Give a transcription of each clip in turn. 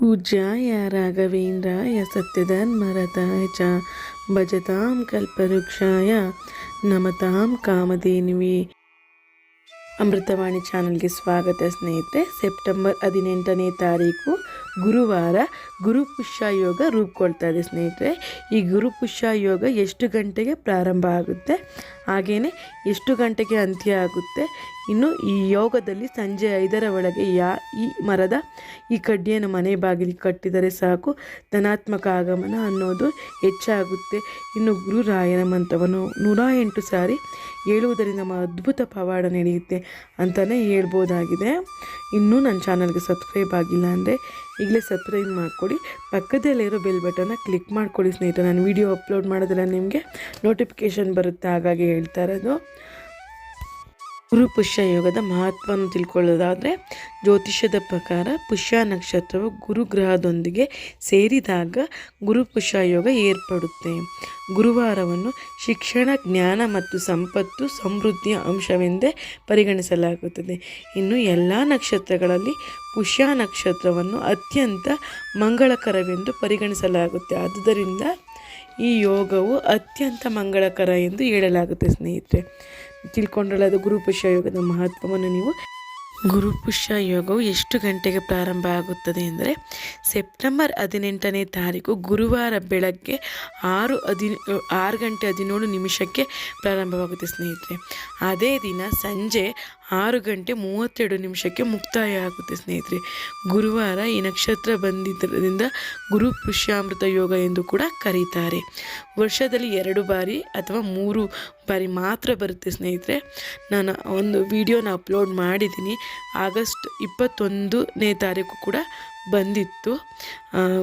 ಪೂಜ್ಯಾಯ ರಾಘವೇಂದ್ರಾಯ ಸತ್ಯಧರ್ಮರತಾಯ ಚ, ಭಜತಾಂ ಕಲ್ಪವೃಕ್ಷಾಯ, ನಮತಾಂ ಕಾಮಧೇನುವೆ. ಅಮೃತವಾಣಿ ಚಾನಲ್ಗೆ ಸ್ವಾಗತ ಸ್ನೇಹಿತರೆ, ಸೆಪ್ಟೆಂಬರ್ ಹದಿನೆಂಟನೇ ತಾರೀಕು ಗುರುವಾರ ಗುರುಪುಷ್ಯ ಯೋಗ ರೂಪುಗೊಳ್ತಾ ಇದೆ ಸ್ನೇಹಿತರೆ. ಈ ಗುರುಪುಷ್ಯ ಯೋಗ ಎಷ್ಟು ಗಂಟೆಗೆ ಪ್ರಾರಂಭ ಆಗುತ್ತೆ? ಹಾಗೆಯೇ ಎಷ್ಟು ಗಂಟೆಗೆ ಅಂತ್ಯ ಆಗುತ್ತೆ? ಇನ್ನು ಈ ಯೋಗದಲ್ಲಿ ಸಂಜೆ ಐದರ ಒಳಗೆ ಯಾ, ಈ ಮರದ ಈ ಕಡ್ಡಿಯನ್ನು ಮನೆ ಬಾಗಿಲಿಗೆ ಕಟ್ಟಿದರೆ ಸಾಕು. ಧನಾತ್ಮಕ ಆಗಮನ ಅನ್ನೋದು ಹೆಚ್ಚಾಗುತ್ತೆ. ಇನ್ನು ಗುರುರಾಯನ ಮಂತ್ರವನ್ನು ನೂರ ಎಂಟು ಸಾರಿ ಹೇಳುವುದರಿಂದ ನಮ್ಮ ಅದ್ಭುತ ಪವಾಡ ನಡೆಯುತ್ತೆ ಅಂತಲೇ ಹೇಳ್ಬೋದಾಗಿದೆ. ಇನ್ನೂ ನನ್ನ ಚಾನಲ್ಗೆ ಸಬ್ಸ್ಕ್ರೈಬ್ ಆಗಿಲ್ಲ ಅಂದರೆ ಈಗಲೇ ಸಬ್ಸ್ಕ್ರೈಬ್ ಮಾಡಿಕೊಡಿ. ಪಕ್ಕದಲ್ಲಿರೋ ಬೆಲ್ ಬಟನ್ನ ಕ್ಲಿಕ್ ಮಾಡಿಕೊಡಿ ಸ್ನೇಹಿತರೆ. ನಾನು ವೀಡಿಯೋ ಅಪ್ಲೋಡ್ ಮಾಡಿದ್ರೆ ನಿಮಗೆ ನೋಟಿಫಿಕೇಷನ್ ಬರುತ್ತೆ ಹಾಗಾಗಿ ಹೇಳ್ತಾ ಇರೋದು. ಗುರು ಪುಷ್ಯ ಯೋಗದ ಮಹತ್ವವನ್ನು ತಿಳ್ಕೊಳ್ಳೋದಾದರೆ ಜ್ಯೋತಿಷ್ಯದ ಪ್ರಕಾರ ಪುಷ್ಯ ನಕ್ಷತ್ರವು ಗುರುಗ್ರಹದೊಂದಿಗೆ ಸೇರಿದಾಗ ಗುರು ಪುಷ್ಯ ಯೋಗ ಏರ್ಪಡುತ್ತೆ. ಗುರುವಾರವನ್ನು ಶಿಕ್ಷಣ, ಜ್ಞಾನ ಮತ್ತು ಸಂಪತ್ತು ಸಮೃದ್ಧಿಯ ಅಂಶವೆಂದೇ ಪರಿಗಣಿಸಲಾಗುತ್ತದೆ. ಇನ್ನು ಎಲ್ಲ ನಕ್ಷತ್ರಗಳಲ್ಲಿ ಪುಷ್ಯ ನಕ್ಷತ್ರವನ್ನು ಅತ್ಯಂತ ಮಂಗಳಕರವೆಂದು ಪರಿಗಣಿಸಲಾಗುತ್ತೆ. ಆದುದರಿಂದ ಈ ಯೋಗವು ಅತ್ಯಂತ ಮಂಗಳಕರ ಎಂದು ಹೇಳಲಾಗುತ್ತೆ ಸ್ನೇಹಿತರೆ. ತಿಳ್ಕೊಂಡ್ರಲ್ಲ, ಅದು ಗುರುಪುಷ್ಯ ಯೋಗದ ಮಹತ್ವವನ್ನು ನೀವು. ಗುರುಪುಷ್ಯ ಯೋಗವು ಎಷ್ಟು ಗಂಟೆಗೆ ಪ್ರಾರಂಭ ಆಗುತ್ತದೆ ಎಂದರೆ, ಸೆಪ್ಟೆಂಬರ್ ಹದಿನೆಂಟನೇ ತಾರೀಕು ಗುರುವಾರ ಬೆಳಗ್ಗೆ ಆರು ಹದಿ, ಆರು ಗಂಟೆ ಹದಿನೇಳು ನಿಮಿಷಕ್ಕೆ ಪ್ರಾರಂಭವಾಗುತ್ತೆ ಸ್ನೇಹಿತರೆ. ಅದೇ ದಿನ ಸಂಜೆ ಆರು ಗಂಟೆ ಮೂವತ್ತೆರಡು ನಿಮಿಷಕ್ಕೆ ಮುಕ್ತಾಯ ಆಗುತ್ತೆ ಸ್ನೇಹಿತರೆ. ಗುರುವಾರ ಈ ನಕ್ಷತ್ರ ಬಂದಿದ್ದರಿಂದ ಗುರು ಪುಷ್ಯಾಮೃತ ಯೋಗ ಎಂದು ಕೂಡ ಕರೀತಾರೆ. ವರ್ಷದಲ್ಲಿ ಎರಡು ಬಾರಿ ಅಥವಾ ಮೂರು ಬಾರಿ ಮಾತ್ರ ಬರುತ್ತೆ ಸ್ನೇಹಿತರೆ. ನಾನು ಒಂದು ವಿಡಿಯೋನ ಅಪ್ಲೋಡ್ ಮಾಡಿದ್ದೀನಿ. ಆಗಸ್ಟ್ ಇಪ್ಪತ್ತೊಂದನೇ ತಾರೀಕು ಕೂಡ ಬಂದಿತ್ತು.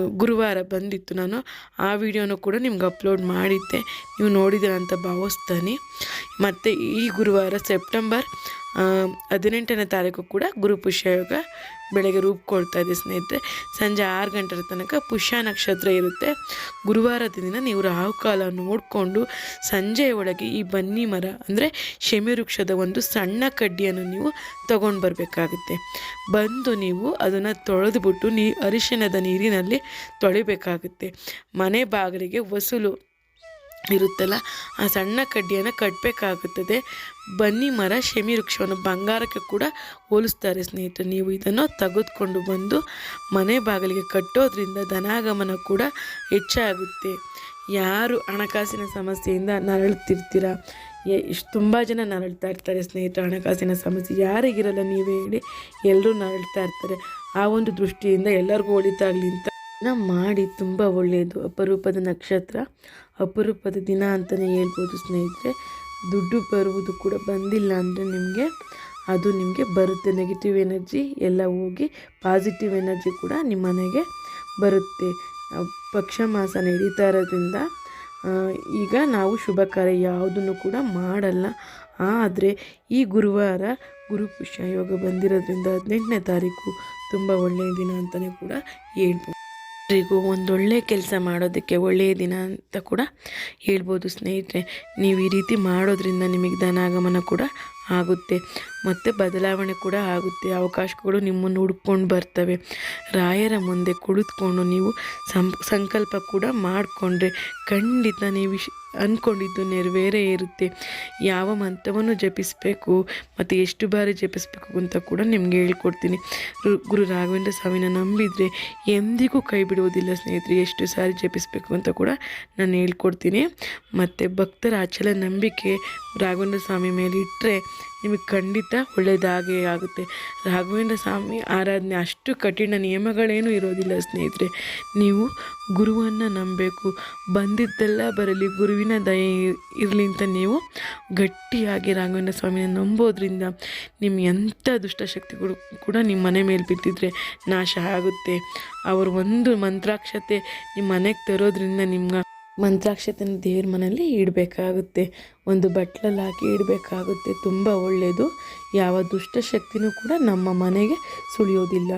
ಗುರುವಾರ ಬಂದಿತ್ತು ನಾನು. ಆ ವಿಡಿಯೋನು ಕೂಡ ನಿಮ್ಗೆ ಅಪ್ಲೋಡ್ ಮಾಡಿದ್ದೆ. ನೀವು ನೋಡಿದ್ದೀರ ಅಂತ ಭಾವಿಸ್ತಾನೆ. ಮತ್ತು ಈ ಗುರುವಾರ ಸೆಪ್ಟೆಂಬರ್ ಹದಿನೆಂಟನೇ ತಾರೀಕು ಕೂಡ ಗುರು ಯೋಗ ಬೆಳಗ್ಗೆ ರೂಪುಕೊಳ್ತಾ ಇದೆ, ಸ್ನೇಹಿತರೆ. ಸಂಜೆ ಆರು ಗಂಟೆ ತನಕ ಪುಷ್ಯ ನಕ್ಷತ್ರ ಇರುತ್ತೆ. ಗುರುವಾರದ ದಿನ ನೀವು ರಾಹುಕಾಲ ನೋಡಿಕೊಂಡು ಸಂಜೆಯ ಒಳಗೆ ಈ ಬನ್ನಿ ಮರ, ಅಂದರೆ ಶಮಿ ವೃಕ್ಷದ ಒಂದು ಸಣ್ಣ ಕಡ್ಡಿಯನ್ನು ನೀವು ತಗೊಂಡು ಬರಬೇಕಾಗುತ್ತೆ. ಬಂದು ನೀವು ಅದನ್ನು ತೊಳೆದುಬಿಟ್ಟು ನೀ ಅರಿಶಿಣದ ನೀರಿನಲ್ಲಿ ತೊಳಿಬೇಕಾಗುತ್ತೆ. ಮನೆ ಬಾಗಿಲಿಗೆ ವಸೂಲು ಇರುತ್ತಲ್ಲ, ಆ ಸಣ್ಣ ಕಡ್ಡಿಯನ್ನು ಕಟ್ಟಬೇಕಾಗುತ್ತದೆ ಬನ್ನಿ ಮರ, ಶಮಿ ವೃಕ್ಷವನ್ನು ಬಂಗಾರಕ್ಕೆ ಕೂಡ ಹೋಲಿಸ್ತಾರೆ ಸ್ನೇಹಿತರು. ನೀವು ಇದನ್ನು ತೆಗೆದುಕೊಂಡು ಬಂದು ಮನೆ ಬಾಗಿಲಿಗೆ ಕಟ್ಟೋದ್ರಿಂದ ಧನಾಗಮನ ಕೂಡ ಹೆಚ್ಚಾಗುತ್ತೆ. ಯಾರು ಹಣಕಾಸಿನ ಸಮಸ್ಯೆಯಿಂದ ನರಳುತ್ತಿರ್ತೀರ? ಇಷ್ಟು ತುಂಬ ಜನ ನರಳ್ತಾ ಇರ್ತಾರೆ ಸ್ನೇಹಿತರು, ಹಣಕಾಸಿನ ಸಮಸ್ಯೆ. ಯಾರಿಗಿರಲ್ಲ ನೀವೇ ಹೇಳಿ ಎಲ್ಲರೂ ನರಳ್ತಾ ಇರ್ತಾರೆ. ಆ ಒಂದು ದೃಷ್ಟಿಯಿಂದ ಎಲ್ಲರಿಗೂ ಒಳಿತಾಗಲಿ ಅಂತ. ಮಾಡಿ ತುಂಬ ಒಳ್ಳೆಯದು. ಅಪರೂಪದ ನಕ್ಷತ್ರ ಅಪರೂಪದ ದಿನ ಅಂತಲೇ ಹೇಳ್ಬೋದು ಸ್ನೇಹಿತರೆ. ದುಡ್ಡು ಬರುವುದು ಕೂಡ ಬಂದಿಲ್ಲ ಅಂದರೆ ನಿಮಗೆ, ಅದು ನಿಮಗೆ ಬರುತ್ತೆ. ನೆಗೆಟಿವ್ ಎನರ್ಜಿ ಎಲ್ಲ ಹೋಗಿ ಪಾಸಿಟಿವ್ ಎನರ್ಜಿ ಕೂಡ ನಿಮ್ಮ ಮನೆಗೆ ಬರುತ್ತೆ. ಪಕ್ಷ ಮಾಸ ನಡೀತಾ ಇರೋದ್ರಿಂದ ಈಗ ನಾವು ಶುಭ ಕಾರ್ಯ ಯಾವುದನ್ನು ಕೂಡ ಮಾಡಲ್ಲ. ಆದರೆ ಈ ಗುರುವಾರ ಗುರುಪುಷ್ಯ ಯೋಗ ಬಂದಿರೋದ್ರಿಂದ ಹದಿನೆಂಟನೇ ತಾರೀಕು ತುಂಬ ಒಳ್ಳೆಯ ದಿನ ಅಂತಲೇ ಕೂಡ ಹೇಳ್ಬೋದು. ಎಲ್ರಿಗೂ ಒಂದೊಳ್ಳೆ ಕೆಲಸ ಮಾಡೋದಕ್ಕೆ ಒಳ್ಳೆಯ ದಿನ ಅಂತ ಕೂಡ ಹೇಳ್ಬೋದು ಸ್ನೇಹಿತರೆ. ನೀವು ಈ ರೀತಿ ಮಾಡೋದ್ರಿಂದ ನಿಮಗೆ ಧನಾಗಮನ ಕೂಡ ಆಗುತ್ತೆ. ಮತ್ತು ಬದಲಾವಣೆ ಕೂಡ ಆಗುತ್ತೆ. ಅವಕಾಶಗಳು ನಿಮ್ಮನ್ನು ಹುಡ್ಕೊಂಡು ಬರ್ತವೆ. ರಾಯರ ಮುಂದೆ ಕುಳಿತುಕೊಂಡು ನೀವು ಸಂ ಸಂಕಲ್ಪ ಕೂಡ ಮಾಡಿಕೊಂಡ್ರೆ ಖಂಡಿತ ನೀವು ಅಂದ್ಕೊಂಡಿದ್ದು ನೆರವೇರೇ ಇರುತ್ತೆ. ಯಾವ ಮಂತ್ರವನ್ನು ಜಪಿಸಬೇಕು, ಮತ್ತು ಎಷ್ಟು ಬಾರಿ ಜಪಿಸಬೇಕು ಅಂತ ಕೂಡ ನಿಮಗೆ ಹೇಳ್ಕೊಡ್ತೀನಿ. ಗುರು ರಾಘವೇಂದ್ರ ಸ್ವಾಮಿನ ನಂಬಿದರೆ ಎಂದಿಗೂ ಕೈ ಬಿಡುವುದಿಲ್ಲ ಸ್ನೇಹಿತರೆ, ಎಷ್ಟು ಸಾರಿ ಜಪಿಸಬೇಕು ಅಂತ ಕೂಡ ನಾನು ಹೇಳ್ಕೊಡ್ತೀನಿ. ಮತ್ತು ಭಕ್ತರ ಅಚಲ ನಂಬಿಕೆ ರಾಘವೇಂದ್ರ ಸ್ವಾಮಿ ಮೇಲೆ ಇಟ್ಟರೆ ನಿಮಗೆ ಖಂಡಿತ ಒಳ್ಳೆಯದಾಗೇ ಆಗುತ್ತೆ. ರಾಘವೇಂದ್ರ ಸ್ವಾಮಿ ಆರಾಧನೆ, ಅಷ್ಟು ಕಠಿಣ ನಿಯಮಗಳೇನೂ ಇರೋದಿಲ್ಲ ಸ್ನೇಹಿತರೆ. ನೀವು ಗುರುವನ್ನು ನಂಬಬೇಕು. ಬಂದಿದ್ದೆಲ್ಲ ಬರಲಿ, ಗುರುವಿನ ದಯೆ ಇರಲಿ ಅಂತ ನೀವು ಗಟ್ಟಿಯಾಗಿ ರಾಘವೇಂದ್ರ ಸ್ವಾಮಿನ ನಂಬೋದ್ರಿಂದ ನಿಮ್ಮ ಎಂಥ ದುಷ್ಟಶಕ್ತಿಗಳು ಕೂಡ ನಿಮ್ಮ ಮನೆ ಮೇಲೆ ಬಿದ್ದಿದ್ರೆ ನಾಶ ಆಗುತ್ತೆ. ಅವರು ಒಂದು ಮಂತ್ರಾಕ್ಷತೆ ನಿಮ್ಮ ಮನೆಗೆ ತರೋದ್ರಿಂದ ನಿಮ್ಗೆ ಮಂತ್ರಾಕ್ಷತೆನ ದೇವ್ರ ಮನೆಯಲ್ಲಿ ಇಡಬೇಕಾಗುತ್ತೆ. ಒಂದು ಬಟ್ಲಲ್ಲಿ ಹಾಕಿ ಇಡಬೇಕಾಗುತ್ತೆ. ತುಂಬ ಒಳ್ಳೆಯದು ಯಾವ ದುಷ್ಟಶಕ್ತಿನೂ ಕೂಡ ನಮ್ಮ ಮನೆಗೆ ಸುಳಿಯೋದಿಲ್ಲ.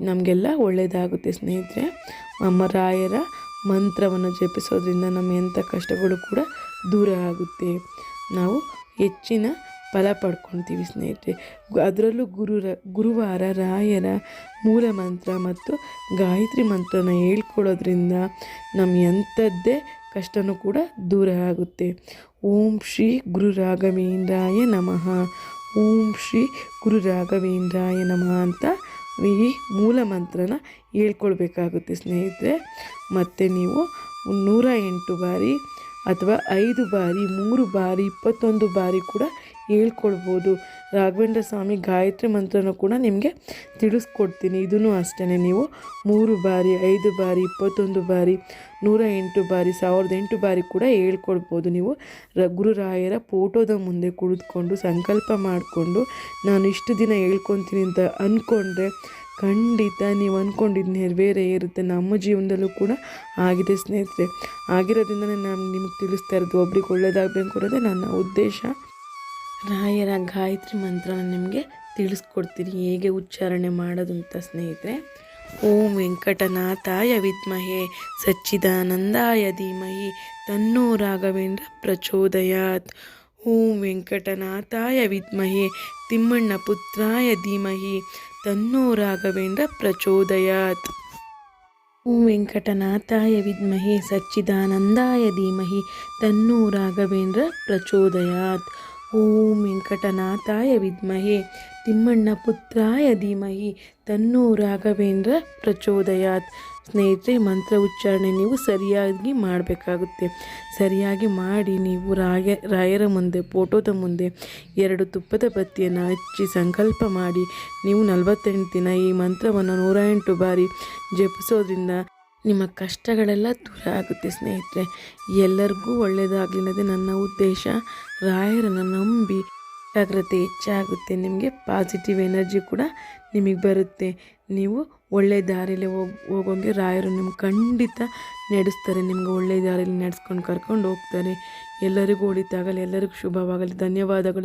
ನಮಗೆಲ್ಲ ಒಳ್ಳೆಯದಾಗುತ್ತೆ ಸ್ನೇಹಿತರೆ. ನಮ್ಮ ರಾಯರ ಮಂತ್ರವನ್ನು ಜಪಿಸೋದ್ರಿಂದ ನಮ್ಮ ಎಂಥ ಕಷ್ಟಗಳು ಕೂಡ ದೂರ ಆಗುತ್ತೆ. ನಾವು ಹೆಚ್ಚಿನ ಫಲ ಪಡ್ಕೊತೀವಿ ಸ್ನೇಹಿತರೆ. ಅದರಲ್ಲೂ ಗುರುರ ಗುರುವಾರ ರಾಯರ ಮೂಲ ಮಂತ್ರ ಮತ್ತು ಗಾಯತ್ರಿ ಮಂತ್ರನ ಹೇಳ್ಕೊಳ್ಳೋದ್ರಿಂದ ನಮ್ಮ ಎಂಥದ್ದೇ ಕಷ್ಟನೂ ಕೂಡ ದೂರ ಆಗುತ್ತೆ. ಓಂ ಶ್ರೀ ಗುರು ರಾಘವೇಂದ್ರಾಯ ನಮಃ. ಓಂ ಶ್ರೀ ಗುರು ರಾಘವೇಂದ್ರಾಯ ನಮಃ ಅಂತ ಈ ಮೂಲ ಮಂತ್ರನ ಹೇಳ್ಕೊಳ್ಬೇಕಾಗುತ್ತೆ ಸ್ನೇಹಿತರೆ. ಮತ್ತು ನೀವು ನೂರ ಎಂಟು ಬಾರಿ ಅಥವಾ ಐದು ಬಾರಿ, ಮೂರು ಬಾರಿ, ಇಪ್ಪತ್ತೊಂದು ಬಾರಿ ಕೂಡ ಹೇಳ್ಕೊಳ್ಬೋದು ರಾಘವೇಂದ್ರ ಸ್ವಾಮಿ ಗಾಯತ್ರಿ ಮಂತ್ರನ ಕೂಡ ನಿಮಗೆ ತಿಳಿಸ್ಕೊಡ್ತೀನಿ. ಇದೂ ಅಷ್ಟೇ ನೀವು ಮೂರು ಬಾರಿ, ಐದು ಬಾರಿ, ಇಪ್ಪತ್ತೊಂದು ಬಾರಿ, ನೂರ ಎಂಟು ಬಾರಿ, ಸಾವಿರದ ಎಂಟು ಬಾರಿ ಕೂಡ ಹೇಳ್ಕೊಳ್ಬೋದು ನೀವು. ರ, ಗುರುರಾಯರ ಫೋಟೋದ ಮುಂದೆ ಕುಳಿತುಕೊಂಡು ಸಂಕಲ್ಪ ಮಾಡಿಕೊಂಡು ನಾನು ಇಷ್ಟು ದಿನ ಹೇಳ್ಕೊತೀನಿ ಅಂತ ಅಂದ್ಕೊಂಡ್ರೆ ಖಂಡಿತ ನೀವು ಅಂದ್ಕೊಂಡಿದ್ದು ನೆರವೇರೇ ಇರುತ್ತೆ. ನಮ್ಮ ಜೀವನದಲ್ಲೂ ಕೂಡ ಆಗಿದೆ ಸ್ನೇಹಿತರೆ. ಆಗಿರೋದ್ರಿಂದ ನಾನು ನಿಮಗೆ ತಿಳಿಸ್ತಾ ಇರೋದು ಒಬ್ರಿಗೆ ಒಳ್ಳೇದಾಗಬೇಕು ಅನ್ನೋದೇ ನನ್ನ ಉದ್ದೇಶ. ರಾಯರ ಗಾಯತ್ರಿ ಮಂತ್ರವನ್ನು ನಿಮಗೆ ತಿಳಿಸ್ಕೊಡ್ತೀನಿ. ಹೇಗೆ ಉಚ್ಚಾರಣೆ ಮಾಡೋದು ಅಂತ ಸ್ನೇಹಿತರೆ. ಓಂ ವೆಂಕಟನಾಥಾಯ ವಿದ್ಮಹೆ, ಸಚ್ಚಿದಾನಂದಾಯ ಧೀಮಹಿ, ತನ್ನೋ ರಾಘವೇಂದ್ರ ಪ್ರಚೋದಯಾತ್. ಓಂ ವೆಂಕಟನಾಥಾಯ ವಿದ್ಮಹೆ, ತಿಮ್ಮಣ್ಣ ಪುತ್ರಾಯ ಧೀಮಹಿ, ತನ್ನೋ ರಾಘವೇಂದ್ರ ಪ್ರಚೋದಯಾತ್. ಓಂ ವೆಂಕಟನಾಥಾಯ ವಿದ್ಮಹೆ, ಸಚ್ಚಿದಾನಂದಾಯ ಧೀಮಹಿ, ತನ್ನೋ ರಾಘವೇಂದ್ರ ಪ್ರಚೋದಯಾತ್. ಓಂ ವೆಂಕಟನಾಥಾಯ ವಿದ್ಮಹೇ, ತಿಮ್ಮಣ್ಣ ಪುತ್ರಾಯ ಧೀಮಹಿ, ತನ್ನೋ ರಾಘವೇಂದ್ರ ಪ್ರಚೋದಯಾತ್. ಸ್ನೇಹಿತರೆ, ಮಂತ್ರ ಉಚ್ಚಾರಣೆ ನೀವು ಸರಿಯಾಗಿ ಮಾಡಬೇಕಾಗುತ್ತೆ. ಸರಿಯಾಗಿ ಮಾಡಿ ನೀವು ರಾಯ, ರಾಯರ ಮುಂದೆ, ಫೋಟೋದ ಮುಂದೆ ಎರಡು ತುಪ್ಪದ ಬತ್ತಿಯನ್ನು ಹಚ್ಚಿ ಸಂಕಲ್ಪ ಮಾಡಿ. ನೀವು ನಲವತ್ತೆಂಟು ದಿನ ಈ ಮಂತ್ರವನ್ನು ನೂರ ಎಂಟು ಬಾರಿ ಜಪಿಸೋದ್ರಿಂದ ನಿಮ್ಮ ಕಷ್ಟಗಳೆಲ್ಲ ದೂರ ಆಗುತ್ತೆ ಸ್ನೇಹಿತರೆ. ಎಲ್ಲರಿಗೂ ಒಳ್ಳೆಯದಾಗಲಿಲ್ಲದೆ ನನ್ನ ಉದ್ದೇಶ, ರಾಯರನ್ನು ನಂಬಿ ಜಾಗ್ರತೆ ಹೆಚ್ಚಾಗುತ್ತೆ. ನಿಮಗೆ ಪಾಸಿಟಿವ್ ಎನರ್ಜಿ ಕೂಡ ನಿಮಗೆ ಬರುತ್ತೆ. ನೀವು ಒಳ್ಳೆ ದಾರಿಯಲ್ಲಿ ಹೋಗಿ, ಹೋಗೋಂಗೆ ರಾಯರು ನಿಮ್ಗೆ ಖಂಡಿತ ನಡೆಸ್ತಾರೆ. ನಿಮ್ಗೆ ಒಳ್ಳೆ ದಾರಿಯಲ್ಲಿ ನಡೆಸ್ಕೊಂಡು ಕರ್ಕೊಂಡು ಹೋಗ್ತಾರೆ. ಎಲ್ಲರಿಗೂ ಉಳಿತಾಗಲಿ ಎಲ್ಲರಿಗೂ ಶುಭವಾಗಲಿ. ಧನ್ಯವಾದಗಳು.